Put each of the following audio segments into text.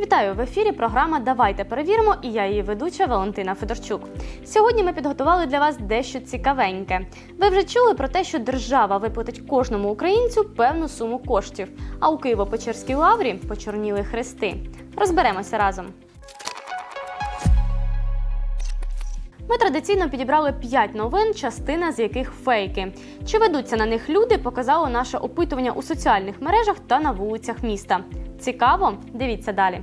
Вітаю в ефірі. Програма Давайте перевіримо. І я її ведуча Валентина Федорчук. Сьогодні ми підготували для вас дещо цікавеньке. Ви вже чули про те, що держава виплатить кожному українцю певну суму коштів. А у Києво-Печерській лаврі почорніли хрести. Розберемося разом. Ми традиційно підібрали 5 новин, частина з яких фейки. Чи ведуться на них люди, показало наше опитування у соціальних мережах та на вулицях міста. Цікаво? Дивіться далі.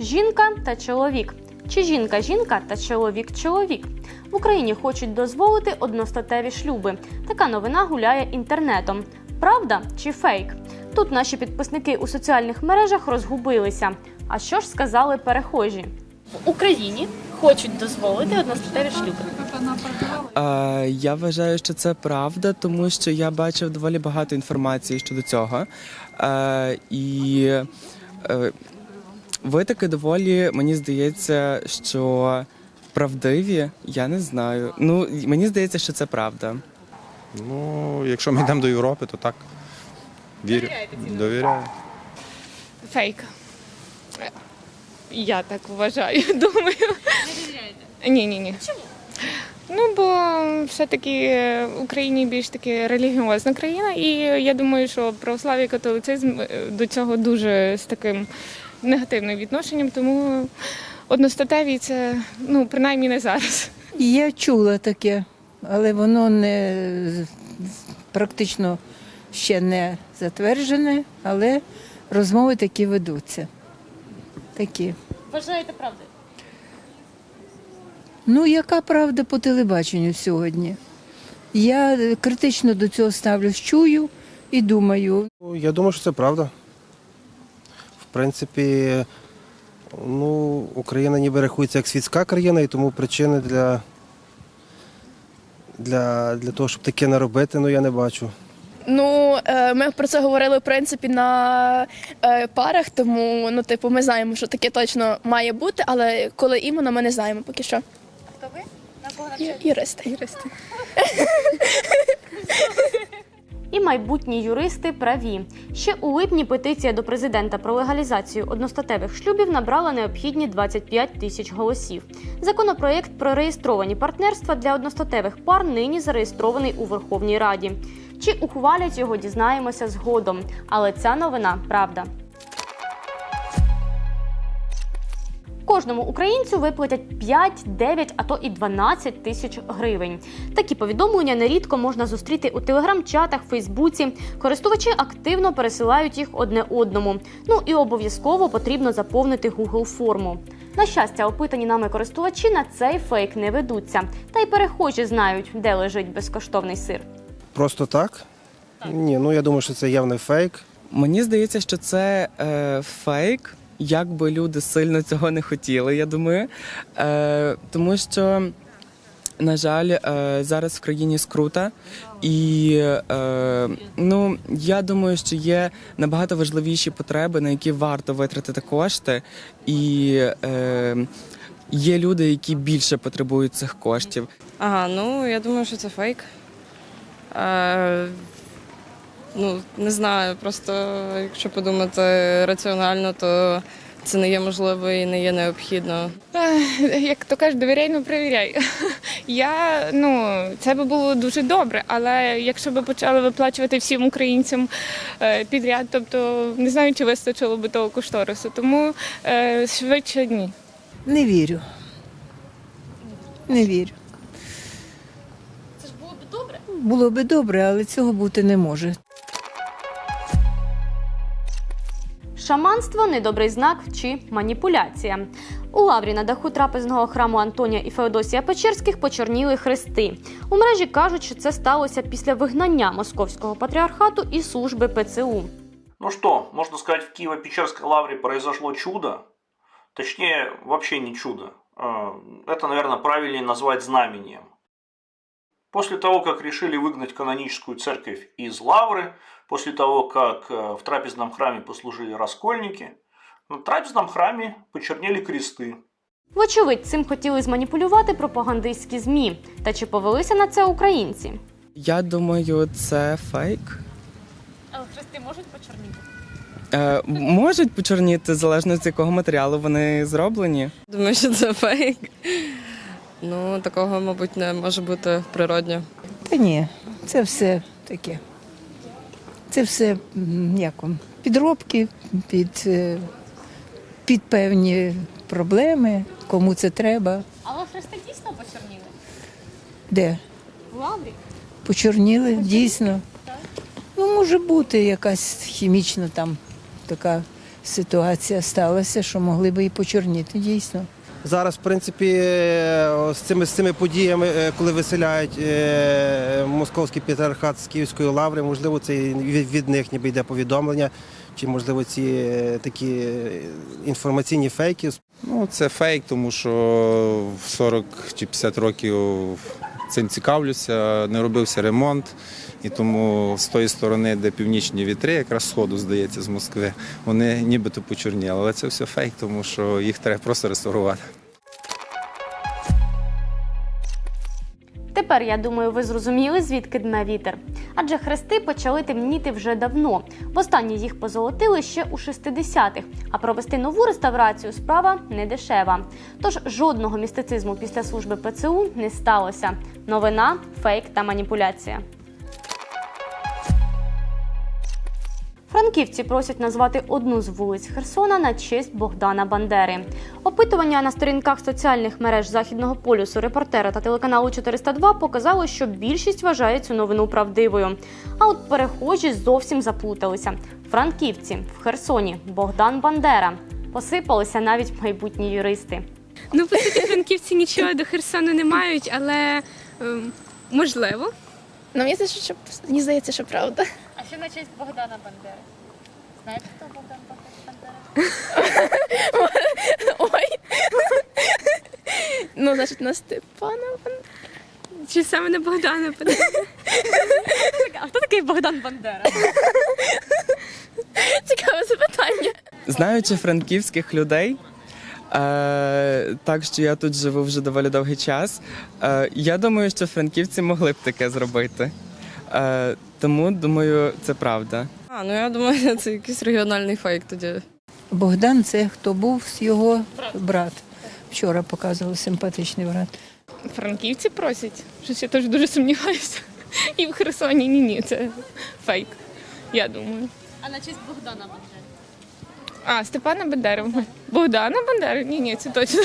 Жінка та чоловік. Чи жінка жінка та чоловік чоловік? В Україні хочуть дозволити одностатеві шлюби. Така новина гуляє інтернетом. Правда чи фейк? Тут наші підписники у соціальних мережах розгубилися. А що ж сказали перехожі? В Україні хочуть дозволити одностатеві шлюби. Е, я вважаю, що це правда, тому що я бачив доволі багато інформації щодо цього. Е, і е, ви таки доволі, мені здається, що правдиві, я не знаю. Ну, мені здається, що це правда. Ну, якщо ми йдемо до Європи, то так. Вірю. Довіряю. Фейк. Я так вважаю, думаю. Ні, ні, ні. Чому? Ну, бо все-таки в Україні більш таки релігіозна країна, і я думаю, що православ'я і католицизм е, до цього дуже з таким негативним відношенням, тому одностатеві це, ну, принаймні не зараз. Я чула таке, але воно не практично ще не затверджене, але розмови такі ведуться. Такі. Вважаєте правдою? Ну, яка правда по телебаченню сьогодні? Я критично до цього ставлюсь, чую і думаю, Я думаю, що це правда. В принципі, ну, Україна ніби рахується як світська країна, і тому причини для, для, для того, щоб таке не робити, ну я не бачу. Ну, е, ми про це говорили в принципі на е, парах, тому ну, типу, ми знаємо, що таке точно має бути, але коли іменно, ми не знаємо поки що. Хто ви? На кого Юристи. Юристи. І майбутні юристи праві. Ще у липні петиція до президента про легалізацію одностатевих шлюбів набрала необхідні 25 тисяч голосів. Законопроєкт про реєстровані партнерства для одностатевих пар нині зареєстрований у Верховній Раді. Чи ухвалять його, дізнаємося згодом. Але ця новина правда. Кожному українцю виплатять 5, 9, а то і 12 тисяч гривень. Такі повідомлення нерідко можна зустріти у телеграм-чатах, Фейсбуці. Користувачі активно пересилають їх одне одному. Ну і обов'язково потрібно заповнити Google форму. На щастя, опитані нами користувачі на цей фейк не ведуться. Та й перехожі знають, де лежить безкоштовний сир. Просто так? Ні, ну я думаю, що це явний фейк. Мені здається, що це е, фейк, як би люди сильно цього не хотіли, я думаю. Е, тому що, на жаль, е, зараз в країні скрута, і е, ну, я думаю, що є набагато важливіші потреби, на які варто витратити кошти. І е, є люди, які більше потребують цих коштів. Ага, ну я думаю, що це фейк. Е, ну, не знаю, просто якщо подумати раціонально, то це не є можливо і не є необхідно. Як то кажуть, довіряй, ну перевіряй. Я ну це би було дуже добре, але якщо би почали виплачувати всім українцям е, підряд, тобто не знаю, чи вистачило би того кошторису. Тому е, швидше ні. не вірю. Не вірю. Це ж було б добре. Було би добре, але цього бути не може. Шаманство недобрий знак чи маніпуляція. У лаврі на даху трапезного храму Антонія і Феодосія Печерських почорніли хрести. У мережі кажуть, що це сталося після вигнання московського патріархату і служби ПЦУ. Ну что, можно сказать, в Киево-Печерской лавре произошло чудо. Точнее, вообще не чудо. Э, Это, наверное, правильнее назвать знамением. После того, как решили выгнать каноническую церковь из лавры, после того, как э, в трапезном храме послужили раскольники, на трапезном храме почернели кресты. Вочевидь, цим хотіли зманіпулювати пропагандистські змі. Та чи повелися на це українці? Я думаю, це фейк. Але хрести можуть почорніти? Е, можуть почорніти залежно з якого матеріалу вони зроблені. Думаю, що це фейк. Ну, такого, мабуть, не може бути природньо. Та ні, це все таке. Це все як вам, підробки під, е, під певні проблеми, кому це треба, Але хрести дійсно почорніли. де. В лаврі? Почорніли, дійсно. Ну, може бути, якась хімічна там така ситуація сталася, що могли би і почорніти, дійсно. Зараз, в принципі, е, з цими, з цими подіями, е, коли виселяють е, московський патріархат з Київської лаври, можливо, це від, від них ніби йде повідомлення, чи можливо ці такі інформаційні фейки. Ну, це фейк, тому що в 40 чи 50 років цим цікавлюся, не робився ремонт. І тому з тої сторони, де північні вітри, якраз сходу, здається, з Москви, вони нібито почорніли. Але це все фейк, тому що їх треба просто реставрувати. Тепер я думаю, ви зрозуміли, звідки дме вітер. Адже хрести почали темніти вже давно. Востаннє їх позолотили ще у 60-х, а провести нову реставрацію справа не дешева. Тож жодного містицизму після служби ПЦУ не сталося. Новина, фейк та маніпуляція. Франківці просять назвати одну з вулиць Херсона на честь Богдана Бандери. Опитування на сторінках соціальних мереж західного полюсу репортера та телеканалу 402 показало, що більшість вважає цю новину правдивою. А от перехожі зовсім заплуталися. Франківці в Херсоні Богдан Бандера. Посипалися навіть майбутні юристи. Ну, по суті, франківці нічого до Херсону не мають, але ем, можливо. Ну, мені здається, що, мені здається, що правда. Що на честь Богдана Бандери? Знаєте, хто Богдан Бандера? Ой. Ну, значить, на Степана. Чи саме на Богдана подає? А хто такий Богдан Бандера? Цікаве запитання. Знаючи франківських людей, е, так що я тут живу вже доволі довгий час, е, я думаю, що франківці могли б таке зробити. Е, тому думаю, це правда. А, ну я думаю, це якийсь регіональний фейк тоді. Богдан це хто був його брат. Вчора показував симпатичний брат. Франківці просять. Щось я теж дуже сумніваюся. І в Херсоні ні, ні, це фейк. Я думаю. А на честь Богдана Бандери? А, Степана Бандери. Богдана Бандери? Ні, ні, це точно.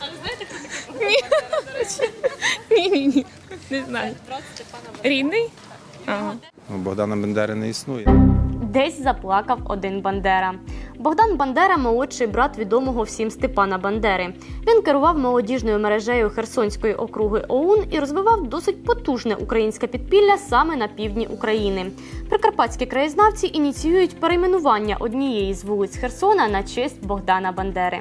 А ви знаєте, хто такий Ні, ні, ні. Не знаю. брат Степана Бандери? Рідний? Ага. Ну, Богдана Бендери не існує. Десь заплакав один Бандера. Богдан Бандера молодший брат відомого всім Степана Бандери. Він керував молодіжною мережею Херсонської округи ОУН і розвивав досить потужне українське підпілля саме на півдні України. Прикарпатські краєзнавці ініціюють перейменування однієї з вулиць Херсона на честь Богдана Бандери.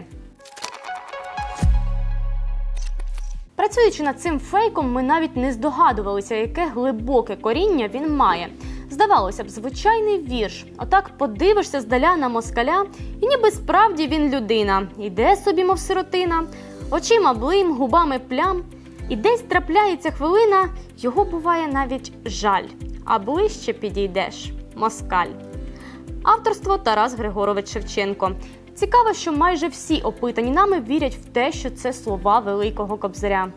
Працюючи над цим фейком, ми навіть не здогадувалися, яке глибоке коріння він має. Здавалося б, звичайний вірш. Отак подивишся здаля на москаля, і ніби справді він людина. Іде собі, мов сиротина, очима блим, губами плям. І десь трапляється хвилина, його буває навіть жаль. А ближче підійдеш москаль. Авторство Тарас Григорович Шевченко. Цікаво, що майже всі опитані нами вірять в те, що це слова великого кобзаря.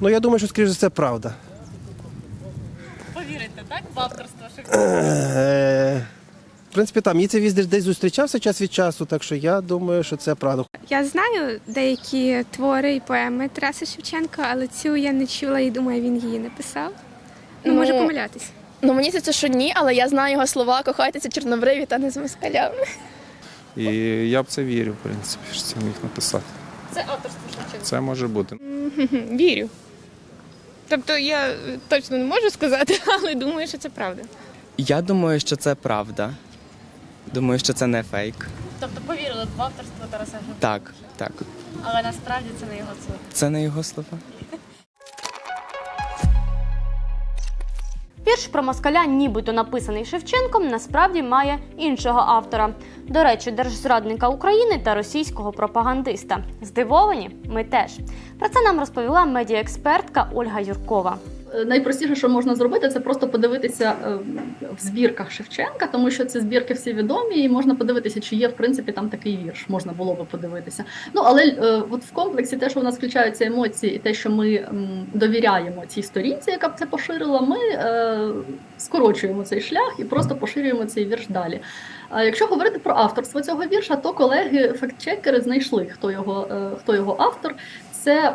Ну, я думаю, що, скоріш за все, правда. Повірите, так? В авторство Е, В принципі, там мені це віздер десь зустрічався час від часу, так що я думаю, що це правда. Я знаю деякі твори і поеми Тараса Шевченка, але цю я не чула і думаю, він її написав. Ну, може Ну, помилятись. Ну, мені здається, що ні, але я знаю його слова кохайтеся чорнобриві та не з москалями. І я в це вірю, в принципі, що це міг написати. Це авторство Шевченка. Це може бути. Вірю. Тобто я точно не можу сказати, але думаю, що це правда. Я думаю, що це правда. Думаю, що це не фейк. Тобто повірили в авторство Тараса Григоровича. Так, так. Але насправді це не його слова. Це не його слова. Вірш про москаля, нібито написаний Шевченком, насправді має іншого автора. До речі, держзрадника України та російського пропагандиста. Здивовані? Ми теж. Про це нам розповіла медіаекспертка Ольга Юркова. Найпростіше, що можна зробити, це просто подивитися е, в збірках Шевченка, тому що ці збірки всі відомі, і можна подивитися, чи є в принципі там такий вірш. Можна було би подивитися. Ну але е, от в комплексі те, що у нас включаються емоції, і те, що ми довіряємо цій сторінці, яка б це поширила, ми е, скорочуємо цей шлях і просто поширюємо цей вірш далі. Якщо говорити про авторство цього вірша, то колеги фактчекери знайшли, хто його, хто його автор. Це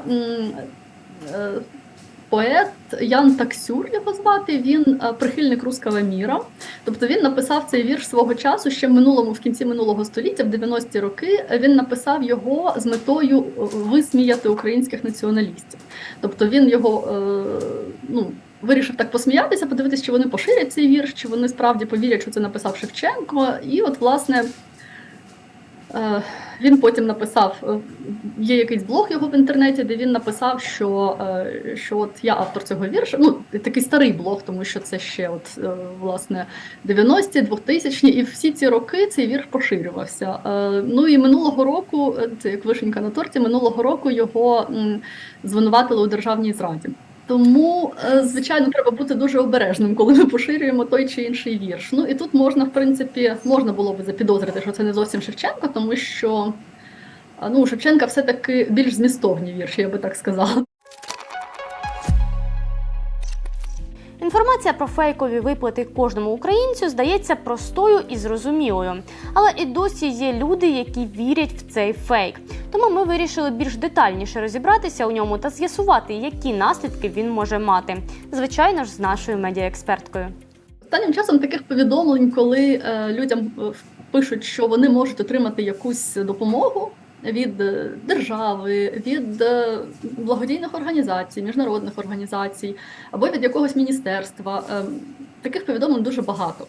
поет Ян Таксюр його звати. Він е, прихильник руского міра. Тобто він написав цей вірш свого часу ще в минулому, в кінці минулого століття, в 90-ті роки. Він написав його з метою е, висміяти українських націоналістів. Тобто він його е, ну. Вирішив так посміятися, подивитися, чи вони поширять цей вірш, чи вони справді повірять, що це написав Шевченко. І от, власне, Він потім написав, е, є якийсь блог його в інтернеті, де він написав, що, е, що от я автор цього вірша. Ну, такий старий блог, тому що це ще от, е, власне 90-ті, 2000-ті, і всі ці роки цей вірш поширювався. Е, Ну і минулого року, е, це як вишенька на торті, минулого року його звинуватили у державній зраді. Тому, е, звичайно, треба бути дуже обережним, коли ми поширюємо той чи інший вірш. Ну і тут можна, в принципі, можна було би запідозрити, що це не зовсім Шевченко, тому що ну, Шевченка все-таки більш змістовні вірші, я би так сказала. Інформація про фейкові виплати кожному українцю здається простою і зрозумілою. Але і досі є люди, які вірять в цей фейк. Тому ми вирішили більш детальніше розібратися у ньому та з'ясувати, які наслідки він може мати. Звичайно ж, з нашою медіаексперткою. Останнім часом таких повідомлень, коли е, людям е, пишуть, що вони можуть отримати якусь допомогу від е, держави, від е, благодійних організацій, міжнародних організацій або від якогось міністерства. е, Таких повідомлень дуже багато.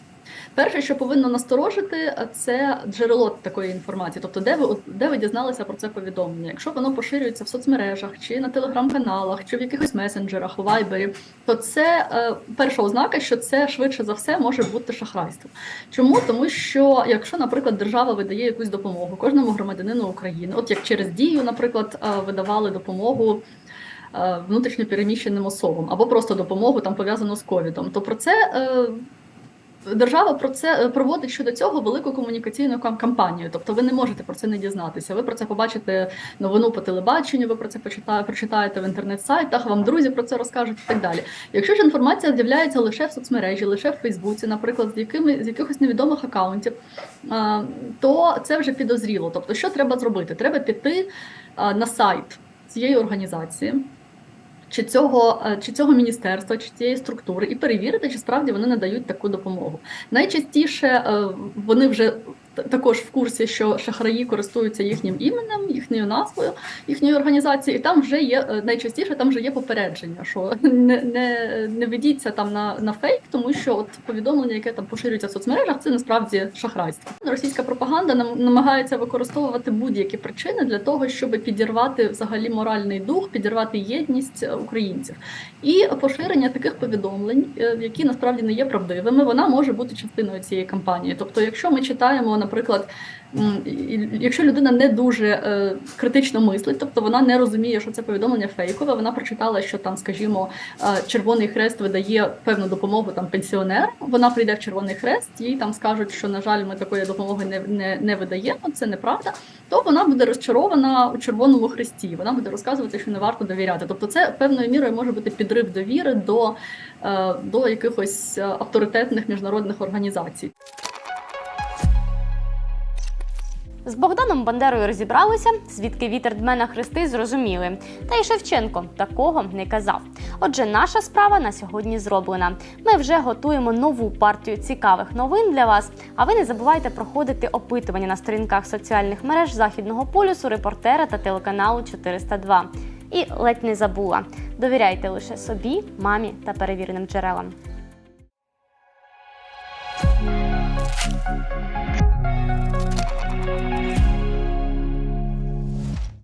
Перше, що повинно насторожити, це джерело такої інформації, тобто де ви де ви дізналися про це повідомлення. Якщо воно поширюється в соцмережах, чи на телеграм-каналах, чи в якихось месенджерах, у вайбері, то це е, перша ознака, що це швидше за все може бути шахрайство. Чому? Тому що якщо, наприклад, держава видає якусь допомогу кожному громадянину України, от як через дію, наприклад, е, видавали допомогу. е, Внутрішньо переміщеним особам або просто допомогу там пов'язану з ковідом, то про це е, Держава про це е, проводить щодо цього велику комунікаційну кам- кампанію. Тобто ви не можете про це не дізнатися. Ви про це побачите новину по телебаченню, ви про це почитаєте, прочитаєте в інтернет-сайтах, вам друзі про це розкажуть і так далі. Якщо ж інформація з'являється лише в соцмережі, лише в Фейсбуці, наприклад, з якими з якихось невідомих акаунтів, то це вже підозріло. Тобто, що треба зробити? Треба піти на сайт цієї організації чи цього, е, чи цього міністерства, чи цієї структури, і перевірити, чи справді вони надають таку допомогу. Найчастіше е, вони вже також в курсі, що шахраї користуються їхнім іменем, їхньою назвою, їхньої організації, і там вже є е, найчастіше там вже є попередження, що не, не, не ведіться там на, на фейк, тому що от повідомлення, яке там поширюється в соцмережах, це насправді шахрайство. Російська пропаганда нам намагається використовувати будь-які причини для того, щоб підірвати взагалі моральний дух, підірвати єдність е, українців. І поширення таких повідомлень, е, які насправді не є правдивими, вона може бути частиною цієї кампанії. Тобто, якщо ми читаємо, наприклад, якщо людина не дуже е, критично мислить, тобто вона не розуміє, що це повідомлення фейкове, вона прочитала, що там, скажімо, е, Червоний Хрест видає певну допомогу там пенсіонерам. Вона прийде в Червоний Хрест, їй там скажуть, що на жаль, ми такої допомоги не, не, не видаємо. Це неправда. То вона буде розчарована у Червоному Хресті. Вона буде розказувати, що не варто довіряти. Тобто, це певною мірою може бути підрив довіри до, е, до якихось авторитетних міжнародних організацій. З Богданом Бандерою розібралися, звідки вітер дме на хрести зрозуміли. Та й Шевченко такого не казав. Отже, наша справа на сьогодні зроблена. Ми вже готуємо нову партію цікавих новин для вас. А ви не забувайте проходити опитування на сторінках соціальних мереж Західного полюсу, репортера та телеканалу 402. І ледь не забула. Довіряйте лише собі, мамі та перевіреним джерелам.